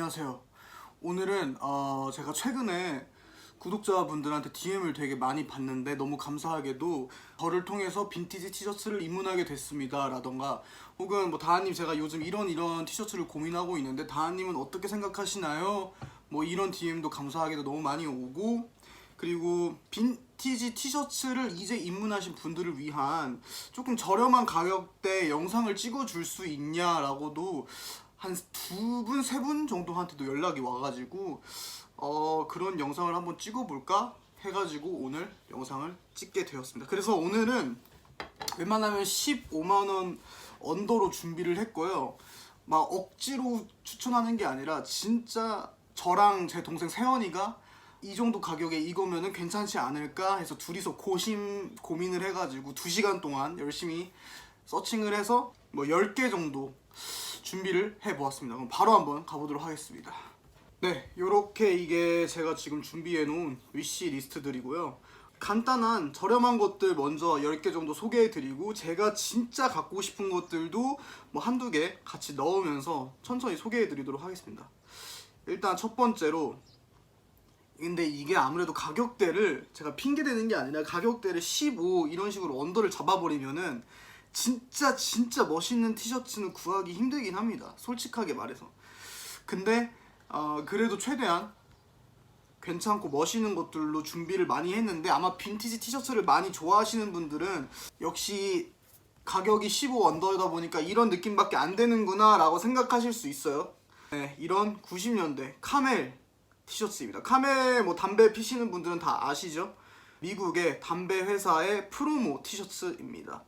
안녕하세요. 오늘은 어, 제가 최근에 구독자분들한테 DM을 되게 많이 받는데 너무 감사하게도 저를 통해서 빈티지 티셔츠를 입문하게 됐습니다 라던가 혹은 뭐 다하님 제가 요즘 이런 이런 티셔츠를 고민하고 있는데 다하님은 어떻게 생각하시나요? 뭐 이런 DM도 감사하게도 너무 많이 오고 그리고 빈티지 티셔츠를 이제 입문하신 분들을 위한 조금 저렴한 가격대 영상을 찍어줄 수 있냐라고도 한 두 분, 세 분 정도한테도 연락이 와가지고 어, 그런 영상을 한번 찍어볼까 해가지고 오늘 영상을 찍게 되었습니다. 그래서 오늘은 웬만하면 15만원 언더로 준비를 했고요. 막 억지로 추천하는 게 아니라 진짜 저랑 제 동생 세연이가 이 정도 가격에 이거면은 괜찮지 않을까 해서 둘이서 고심 고민을 해가지고 2시간 동안 열심히 서칭을 해서 뭐 10개 정도 준비를 해보았습니다. 그럼 바로 한번 가보도록 하겠습니다. 네, 요렇게 이게 제가 지금 준비해 놓은 위시 리스트들이고요. 간단한 저렴한 것들 먼저 10개 정도 소개해 드리고 제가 진짜 갖고 싶은 것들도 뭐 한두 개 같이 넣으면서 천천히 소개해 드리도록 하겠습니다. 일단 첫 번째로 근데 이게 아무래도 가격대를 제가 핑계 대는 게 아니라 가격대를 15 이런 식으로 언더를 잡아버리면은 진짜 진짜 멋있는 티셔츠는 구하기 힘들긴 합니다. 솔직하게 말해서. 근데 어, 그래도 최대한 괜찮고 멋있는 것들로 준비를 많이 했는데 아마 빈티지 티셔츠를 많이 좋아하시는 분들은 역시 가격이 15 언더다 보니까 이런 느낌밖에 안 되는구나 라고 생각하실 수 있어요. 네, 이런 90년대 카멜 티셔츠입니다. 카멜 뭐 담배 피시는 분들은 다 아시죠? 미국의 담배 회사의 프로모 티셔츠입니다.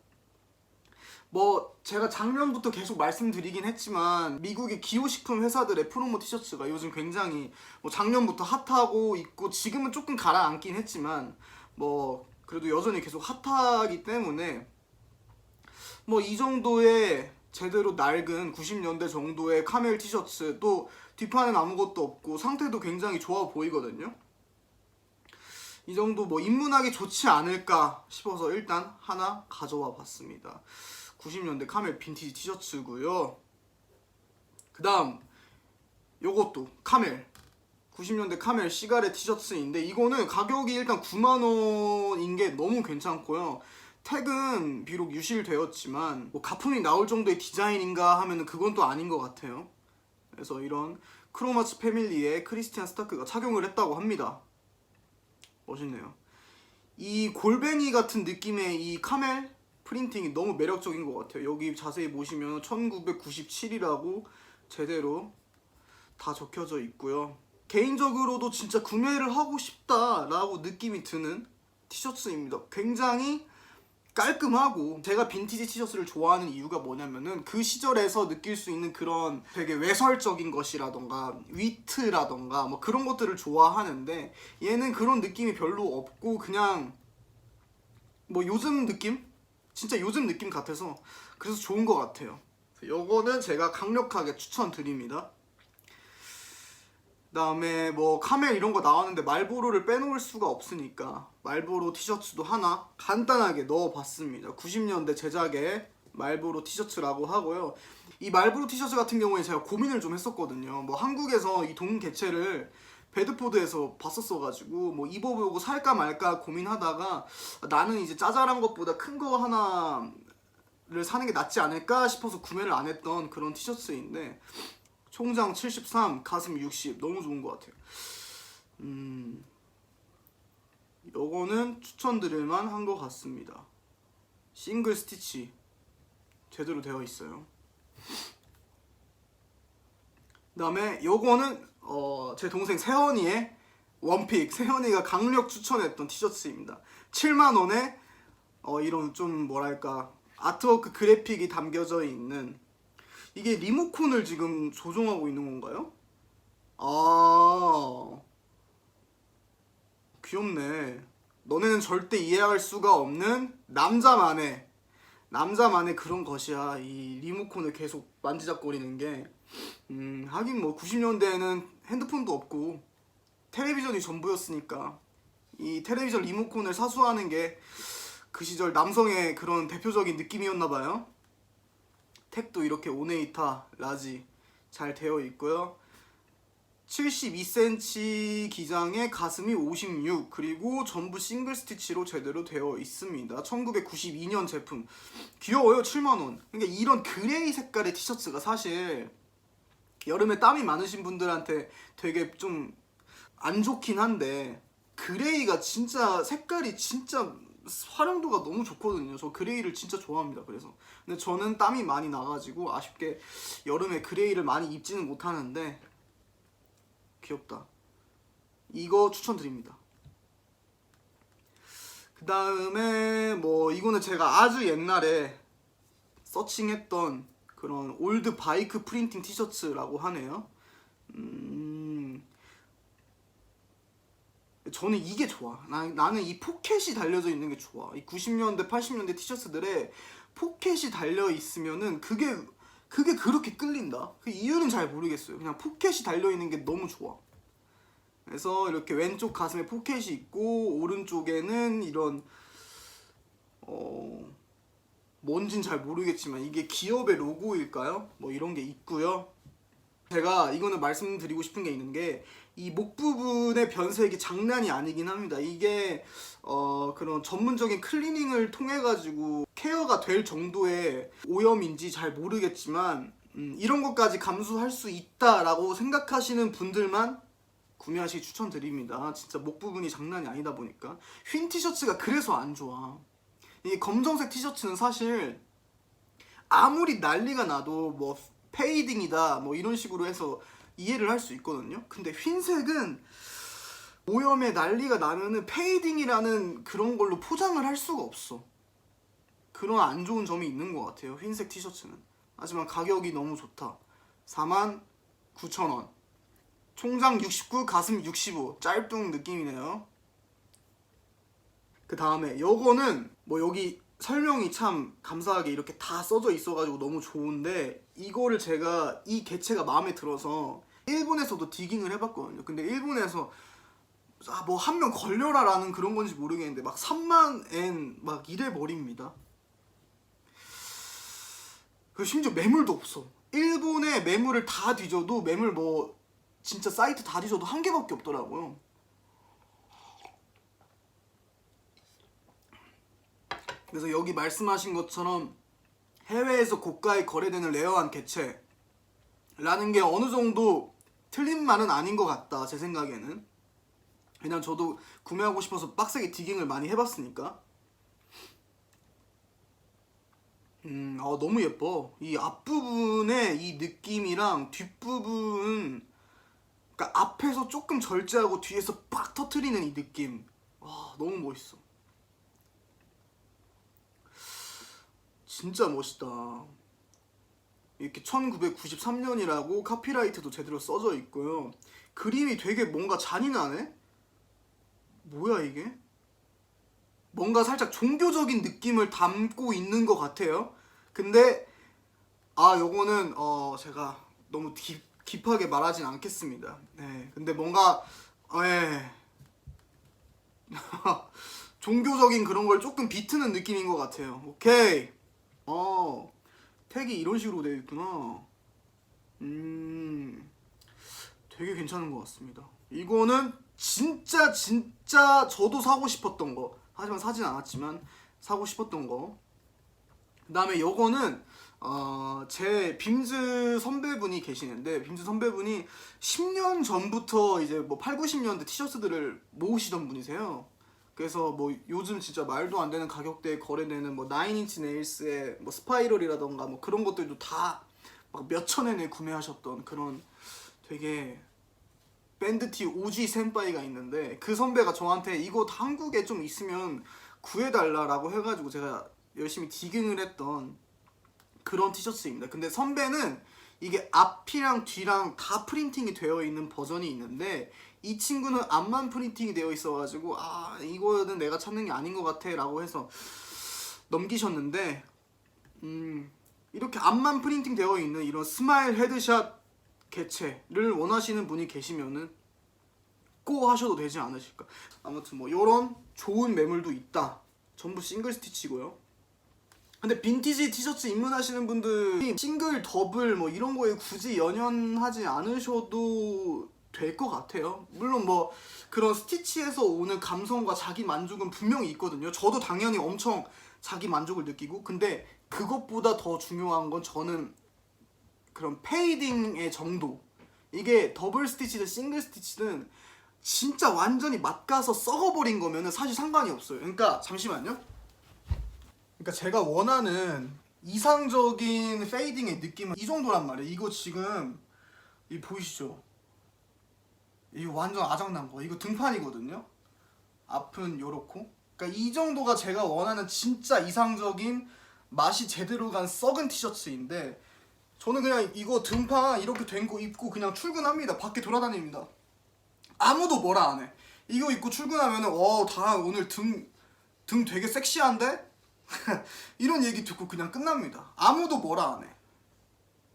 뭐 제가 작년부터 계속 말씀드리긴 했지만 미국의 기호식품 회사들의 프로모 티셔츠가 요즘 굉장히 뭐 작년부터 핫하고 있고 지금은 조금 가라앉긴 했지만 뭐 그래도 여전히 계속 핫하기 때문에 뭐 이 정도의 제대로 낡은 90년대 정도의 카멜 티셔츠 또 뒷판엔 아무것도 없고 상태도 굉장히 좋아 보이거든요. 이 정도 뭐 입문하기 좋지 않을까 싶어서 일단 하나 가져와 봤습니다. 90년대 카멜 빈티지 티셔츠고요. 그 다음 요것도 카멜 90년대 카멜 시가레 티셔츠인데 이거는 가격이 일단 9만원인 게 너무 괜찮고요. 택은 비록 유실되었지만 뭐 가품이 나올 정도의 디자인인가 하면은 그건 또 아닌 것 같아요. 그래서 이런 크로마츠 패밀리의 크리스티안 스타크가 착용을 했다고 합니다. 멋있네요. 이 골뱅이 같은 느낌의 이 카멜 프린팅이 너무 매력적인 것 같아요. 여기 자세히 보시면 1997이라고 제대로 다 적혀져 있고요. 개인적으로도 진짜 구매를 하고 싶다라고 느낌이 드는 티셔츠입니다. 굉장히 깔끔하고 제가 빈티지 티셔츠를 좋아하는 이유가 뭐냐면은 그 시절에서 느낄 수 있는 그런 되게 외설적인 것이라던가 위트라던가 뭐 그런 것들을 좋아하는데 얘는 그런 느낌이 별로 없고 그냥 뭐 요즘 느낌? 진짜 요즘 느낌 같아서 그래서 좋은 것 같아요. 요거는 제가 강력하게 추천드립니다. 그다음에 뭐 카멜 이런 거 나왔는데 말보로를 빼놓을 수가 없으니까 말보로 티셔츠도 하나 간단하게 넣어봤습니다. 90년대 제작의 말보로 티셔츠라고 하고요. 이 말보로 티셔츠 같은 경우에 제가 고민을 좀 했었거든요. 뭐 한국에서 이 동 개체를 베드포드에서 봤었어가지고 뭐 입어보고 살까 말까 고민하다가 나는 이제 짜잘한 것보다 큰 거 하나를 사는 게 낫지 않을까 싶어서 구매를 안 했던 그런 티셔츠인데 총장 73, 가슴 60 너무 좋은 것 같아요. 음, 요거는 추천드릴 만 한 것 같습니다. 싱글 스티치 제대로 되어 있어요. 그다음에 요거는 어, 제 동생 세현이의 원픽 세현이가 강력 추천했던 티셔츠입니다. 7만 원에 어, 이런 좀 뭐랄까 아트워크 그래픽이 담겨져 있는 이게 리모컨을 지금 조종하고 있는 건가요? 아 귀엽네. 너네는 절대 이해할 수가 없는 남자만의 남자만의 그런 것이야. 이 리모컨을 계속 만지작거리는 게. 음, 하긴 뭐 90년대에는 핸드폰도 없고 텔레비전이 전부였으니까 이 텔레비전 리모컨을 사수하는 게 그 시절 남성의 그런 대표적인 느낌이었나 봐요. 택도 이렇게 오네이타 라지 잘 되어 있고요. 72cm 기장에 가슴이 56 그리고 전부 싱글 스티치로 제대로 되어 있습니다. 1992년 제품 귀여워요 7만원 그러니까 이런 그레이 색깔의 티셔츠가 사실 여름에 땀이 많으신 분들한테 되게 좀 안 좋긴 한데 그레이가 진짜 색깔이 진짜 활용도가 너무 좋거든요. 저 그레이를 진짜 좋아합니다. 그래서 근데 저는 땀이 많이 나가지고 아쉽게 여름에 그레이를 많이 입지는 못하는데 귀엽다. 이거 추천드립니다. 그 다음에 뭐 이거는 제가 아주 옛날에 서칭했던 그런 올드 바이크 프린팅 티셔츠라고 하네요. 음, 저는 이게 좋아. 나, 나는 이 포켓이 달려져 있는 게 좋아. 이 90년대, 80년대 티셔츠들에 포켓이 달려 있으면은 그게 그게 그렇게 끌린다. 그 이유는 잘 모르겠어요. 그냥 포켓이 달려 있는 게 너무 좋아. 그래서 이렇게 왼쪽 가슴에 포켓이 있고 오른쪽에는 이런 어 뭔진 잘 모르겠지만 이게 기업의 로고일까요? 뭐 이런 게 있고요. 제가 이거는 말씀드리고 싶은 게 있는 게 이 목 부분의 변색이 장난이 아니긴 합니다. 이게 어 그런 전문적인 클리닝을 통해 가지고 케어가 될 정도의 오염인지 잘 모르겠지만 음, 이런 것까지 감수할 수 있다라고 생각하시는 분들만 구매하시기 추천드립니다. 진짜 목 부분이 장난이 아니다 보니까 휜 티셔츠가 그래서 안 좋아. 이 검정색 티셔츠는 사실 아무리 난리가 나도 뭐 페이딩이다 뭐 이런 식으로 해서 이해를 할 수 있거든요. 근데 흰색은 오염에 난리가 나면은 페이딩이라는 그런 걸로 포장을 할 수가 없어. 그런 안 좋은 점이 있는 것 같아요. 흰색 티셔츠는. 하지만 가격이 너무 좋다. 4만 9천 원. 총장 69, 가슴 65. 짤뚱 느낌이네요. 그 다음에 요거는 뭐 여기 설명이 참 감사하게 이렇게 다 써져 있어가지고 너무 좋은데 이거를 제가 이 개체가 마음에 들어서 일본에서도 디깅을 해봤거든요. 근데 일본에서 아, 뭐 한 명 걸려라 라는 그런 건지 모르겠는데 막 3만 엔 막 이래 버립니다. 그 심지어 매물도 없어. 일본에 매물을 다 뒤져도 매물 뭐 진짜 사이트 다 뒤져도 한 개밖에 없더라고요. 그래서 여기 말씀하신 것처럼 해외에서 고가에 거래되는 레어한 개체라는 게 어느 정도 틀린 말은 아닌 것 같다 제 생각에는. 왜냐면 저도 구매하고 싶어서 빡세게 디깅을 많이 해봤으니까. 음, 어, 너무 예뻐. 이 앞부분의 이 느낌이랑 뒷부분 그러니까 앞에서 조금 절제하고 뒤에서 빡 터트리는 이 느낌. 와 너무 멋있어 진짜 멋있다. 이렇게 1993년이라고 카피라이트도 제대로 써져 있고요. 그림이 되게 뭔가 잔인하네? 뭐야 이게? 뭔가 살짝 종교적인 느낌을 담고 있는 것 같아요. 근데 아 요거는 어 제가 너무 깊, 깊하게 말하진 않겠습니다. 네. 근데 뭔가 예. 종교적인 그런 걸 조금 비트는 느낌인 것 같아요. 오케이. 어, 택이 이런 식으로 되어 있구나. 음, 되게 괜찮은 것 같습니다. 이거는 진짜 진짜 저도 사고 싶었던 거. 하지만 사진 않았지만 사고 싶었던 거. 그 다음에 요거는 어, 제 빔즈 선배분이 계시는데 빔즈 선배분이 10년 전부터 이제 뭐 8, 90년대 티셔츠들을 모으시던 분이세요. 그래서 뭐 요즘 진짜 말도 안 되는 가격대에 거래되는 뭐 나인인치 네일스의 뭐 스파이럴이라던가 뭐 그런 것들도 다 막 몇천 엔에 구매하셨던 그런 되게 밴드티 오지 센파이가 있는데 그 선배가 저한테 이거 한국에 좀 있으면 구해달라라고 해가지고 제가 열심히 디깅을 했던 그런 티셔츠입니다. 근데 선배는 이게 앞이랑 뒤랑 다 프린팅이 되어 있는 버전이 있는데 이 친구는 앞만 프린팅이 되어 있어가지고 아 이거는 내가 찾는 게 아닌 것 같아라고 해서 넘기셨는데 음 이렇게 앞만 프린팅 되어 있는 이런 스마일 헤드샷 개체를 원하시는 분이 계시면은 꼭 하셔도 되지 않으실까? 아무튼 뭐 이런 좋은 매물도 있다. 전부 싱글 스티치고요. 근데 빈티지 티셔츠 입문하시는 분들 싱글 더블 뭐 이런 거에 굳이 연연하지 않으셔도 될 것 같아요. 물론 뭐 그런 스티치에서 오는 감성과 자기 만족은 분명히 있거든요. 저도 당연히 엄청 자기 만족을 느끼고 근데 그것보다 더 중요한 건 저는 그런 페이딩의 정도. 이게 더블 스티치든 싱글 스티치든 진짜 완전히 맛가서 썩어버린 거면은 사실 상관이 없어요. 그러니까 잠시만요. 그러니까 제가 원하는 이상적인 페이딩의 느낌은 이 정도란 말이에요. 이거 지금 이 보이시죠? 이거 완전 아작난 거. 이거 등판이거든요. 앞은 요렇고. 그러니까 이 정도가 제가 원하는 진짜 이상적인 맛이 제대로 간 썩은 티셔츠인데 저는 그냥 이거 등판 이렇게 된 거 입고 그냥 출근합니다. 밖에 돌아다닙니다. 아무도 뭐라 안 해. 이거 입고 출근하면은 어다 오늘 등 등 되게 섹시한데 이런 얘기 듣고 그냥 끝납니다. 아무도 뭐라 안 해.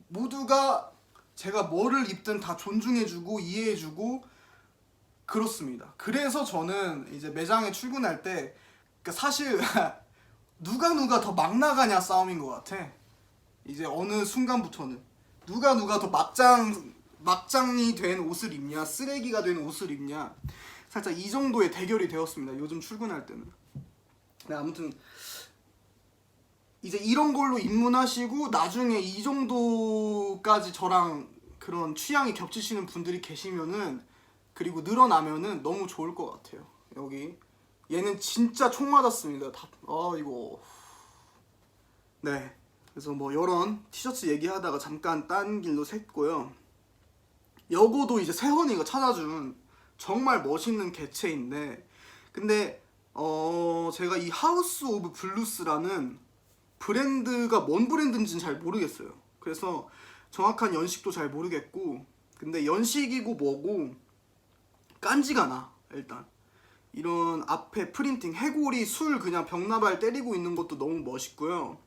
모두가 제가 뭐를 입든 다 존중해주고 이해해주고 그렇습니다. 그래서 저는 이제 매장에 출근할 때 그러니까 사실 누가 누가 더 막 나가냐 싸움인 것 같아. 이제 어느 순간부터는 누가 누가 더 막장 막장이 된 옷을 입냐 쓰레기가 된 옷을 입냐 살짝 이 정도의 대결이 되었습니다. 요즘 출근할 때는. 네, 아무튼 이제 이런 걸로 입문하시고 나중에 이 정도까지 저랑 그런 취향이 겹치시는 분들이 계시면은 그리고 늘어나면은 너무 좋을 것 같아요. 여기 얘는 진짜 총 맞았습니다. 다, 아 이거 네. 그래서 뭐 이런 티셔츠 얘기하다가 잠깐 딴 길로 샜고요. 여고도 이제 세헌이가 찾아준 정말 멋있는 개체인데 근데 어 제가 이 하우스 오브 블루스라는 브랜드가 뭔 브랜드인지는 잘 모르겠어요. 그래서 정확한 연식도 잘 모르겠고 근데 연식이고 뭐고 깐지가 나 일단 이런 앞에 프린팅 해골이 술 그냥 벽나발 때리고 있는 것도 너무 멋있고요.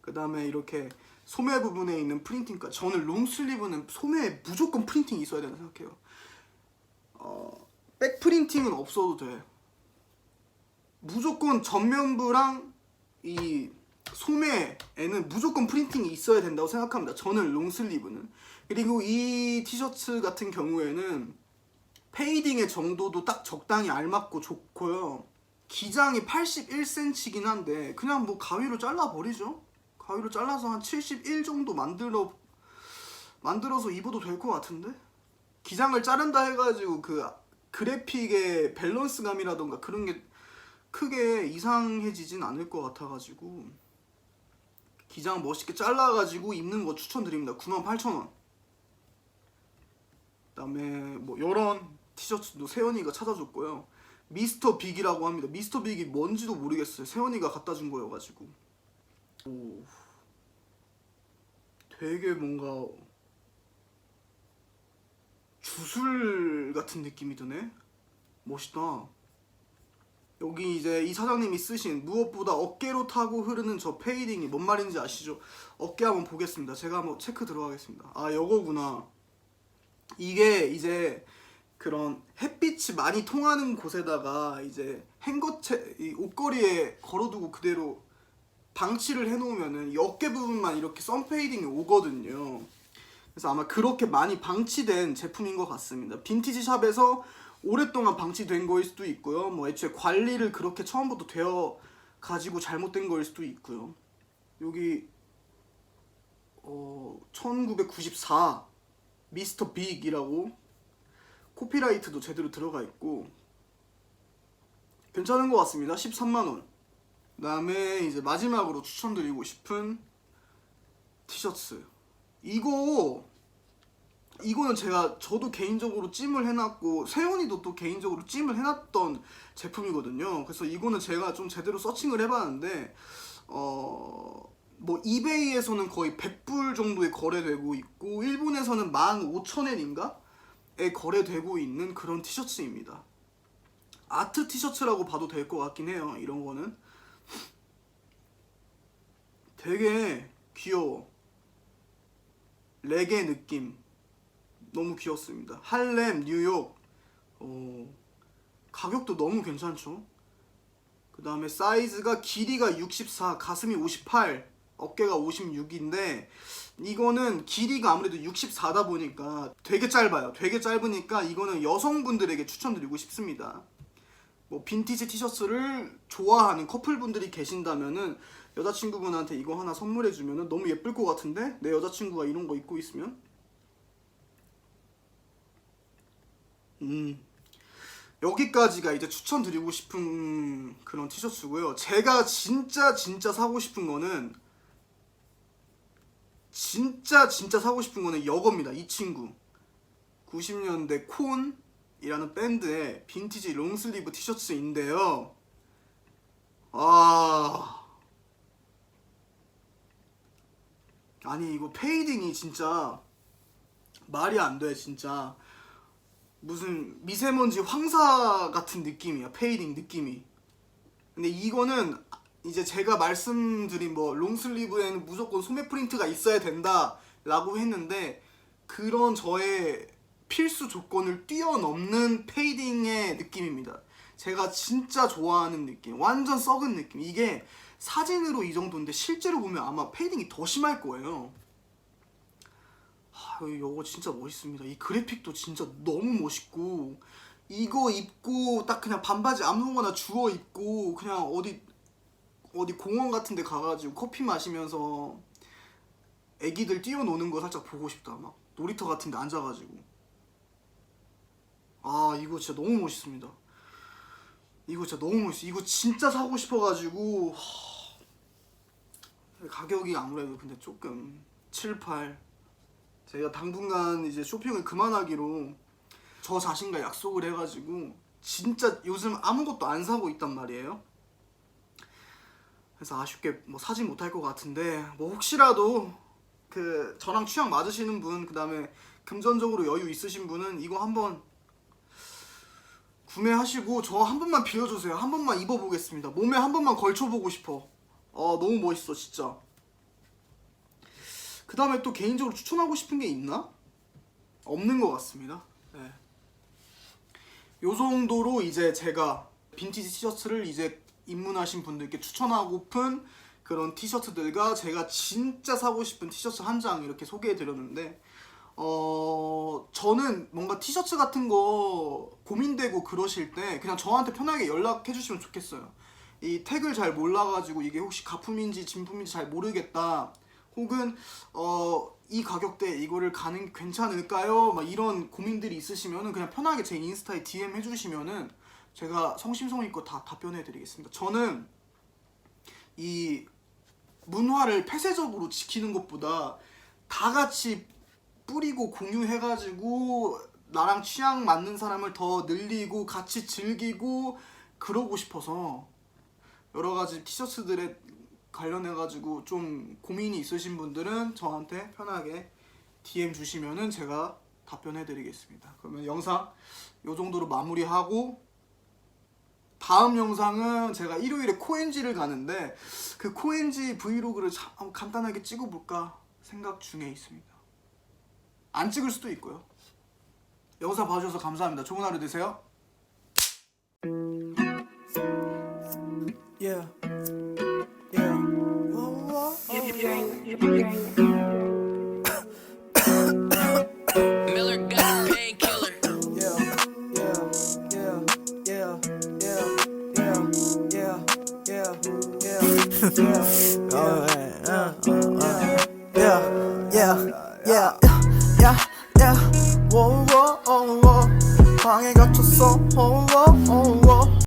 그 다음에 이렇게 소매 부분에 있는 프린팅까지 저는 롱슬리브는 소매에 무조건 프린팅이 있어야 된다 생각해요. 어, 백 프린팅은 없어도 돼. 무조건 전면부랑 이 소매에는 무조건 프린팅이 있어야 된다고 생각합니다. 저는 롱슬리브는 그리고 이 티셔츠 같은 경우에는 페이딩의 정도도 딱 적당히 알맞고 좋고요. 기장이 81cm긴 한데 그냥 뭐 가위로 잘라 버리죠. 가위로 잘라서 한 71 정도 만들어 만들어서 입어도 될 것 같은데 기장을 자른다 해가지고 그 그래픽의 밸런스감이라던가 그런 게 크게 이상해지진 않을 것 같아가지고 기장 멋있게 잘라가지고 입는 거 추천드립니다. 98,000원. 그다음에 뭐 이런 티셔츠도 세연이가 찾아줬고요. 미스터 빅이라고 합니다. 미스터 빅이 뭔지도 모르겠어요. 세연이가 갖다 준 거여가지고. 오, 되게 뭔가 주술 같은 느낌이 드네. 멋있다. 여기 이제 이 사장님이 쓰신 무엇보다 어깨로 타고 흐르는 저 페이딩이 뭔 말인지 아시죠? 어깨 한번 보겠습니다. 제가 한번 체크 들어가겠습니다. 아, 요거구나. 이게 이제 그런 햇빛이 많이 통하는 곳에다가 이제 행거채 이 옷걸이에 걸어두고 그대로 방치를 해놓으면은 이 어깨 부분만 이렇게 썬페이딩이 오거든요. 그래서 아마 그렇게 많이 방치된 제품인 것 같습니다. 빈티지 샵에서 오랫동안 방치된 거일 수도 있고요. 뭐 애초에 관리를 그렇게 처음부터 되어 가지고 잘못된 거일 수도 있고요. 여기 어 1994 미스터 빅이라고 코피라이트도 제대로 들어가 있고 괜찮은 것 같습니다. 13만 원. 그다음에 이제 마지막으로 추천드리고 싶은 티셔츠. 이거 이거는 제가 저도 개인적으로 찜을 해놨고 세훈이도 또 개인적으로 찜을 해놨던 제품이거든요. 그래서 이거는 제가 좀 제대로 서칭을 해봤는데 어. 뭐 이베이에서는 거의 100불 정도에 거래되고 있고 일본에서는 15,000엔인가에 거래되고 있는 그런 티셔츠입니다. 아트 티셔츠라고 봐도 될 것 같긴 해요. 이런 거는 되게 귀여워. 레게 느낌 너무 귀엽습니다. 할렘, 뉴욕 어, 가격도 너무 괜찮죠. 그 다음에 사이즈가 길이가 64, 가슴이 58 어깨가 56인데 이거는 길이가 아무래도 64다 보니까 되게 짧아요. 되게 짧으니까 이거는 여성분들에게 추천드리고 싶습니다. 뭐 빈티지 티셔츠를 좋아하는 커플분들이 계신다면은 여자친구분한테 이거 하나 선물해 주면은 너무 예쁠 것 같은데 내 여자친구가 이런 거 입고 있으면 음 여기까지가 이제 추천드리고 싶은 그런 티셔츠고요. 제가 진짜 진짜 사고 싶은 거는 진짜 진짜 사고 싶은 거는 이겁니다. 이 친구 90년대 콘이라는 밴드의 빈티지 롱슬리브 티셔츠인데요. 아 아니 이거 페이딩이 진짜 말이 안 돼 진짜 무슨 미세먼지 황사 같은 느낌이야 페이딩 느낌이. 근데 이거는 이제 제가 말씀드린 뭐 롱슬리브에는 무조건 소매 프린트가 있어야 된다 라고 했는데 그런 저의 필수 조건을 뛰어넘는 페이딩의 느낌입니다. 제가 진짜 좋아하는 느낌 완전 썩은 느낌. 이게 사진으로 이 정도인데 실제로 보면 아마 페이딩이 더 심할 거예요 하, 이거 진짜 멋있습니다. 이 그래픽도 진짜 너무 멋있고 이거 입고 딱 그냥 반바지 아무거나 주워 입고 그냥 어디 어디 공원 같은 데 가가지고 커피 마시면서 애기들 뛰어노는 거 살짝 보고 싶다. 막 놀이터 같은 데 앉아가지고 아 이거 진짜 너무 멋있습니다. 이거 진짜 너무 멋있어. 이거 진짜 사고 싶어가지고 하, 가격이 아무래도 근데 조금 7, 8 제가 당분간 이제 쇼핑을 그만하기로 저 자신과 약속을 해가지고 진짜 요즘 아무것도 안 사고 있단 말이에요. 그래서 아쉽게 뭐 사지 못할 것 같은데 뭐 혹시라도 그 저랑 취향 맞으시는 분 그다음에 금전적으로 여유 있으신 분은 이거 한번 구매하시고 저 한 번만 빌려주세요. 한 번만 입어보겠습니다. 몸에 한 번만 걸쳐보고 싶어. 어 너무 멋있어 진짜. 그 다음에 또 개인적으로 추천하고 싶은 게 있나? 없는 것 같습니다. 네. 요 정도로 이제 제가 빈티지 티셔츠를 이제 입문하신 분들께 추천하고픈 그런 티셔츠들과 제가 진짜 사고 싶은 티셔츠 한 장 이렇게 소개해 드렸는데 어 저는 뭔가 티셔츠 같은 거 고민되고 그러실 때 그냥 저한테 편하게 연락해 주시면 좋겠어요. 이 택을 잘 몰라가지고 이게 혹시 가품인지 진품인지 잘 모르겠다. 혹은 어 이 가격대 이거를 가는 게 괜찮을까요? 막 이런 고민들이 있으시면은 그냥 편하게 제 인스타에 DM 해주시면은 제가 성심성의껏 다 답변해 드리겠습니다. 저는 이 문화를 폐쇄적으로 지키는 것보다 다 같이 뿌리고 공유해가지고 나랑 취향 맞는 사람을 더 늘리고 같이 즐기고 그러고 싶어서 여러 가지 티셔츠들에 관련해가지고 좀 고민이 있으신 분들은 저한테 편하게 DM 주시면은 제가 답변해드리겠습니다. 그러면 영상 요 정도로 마무리하고 다음 영상은 제가 일요일에 코엔지를 가는데 그 코엔지 브이로그를 참 간단하게 찍어볼까 생각 중에 있습니다. 안 찍을 수도 있고요. 영상 봐주셔서 감사합니다. 좋은 하루 되세요. Yeah. 방에 갇혔어. Whoa, whoa, whoa,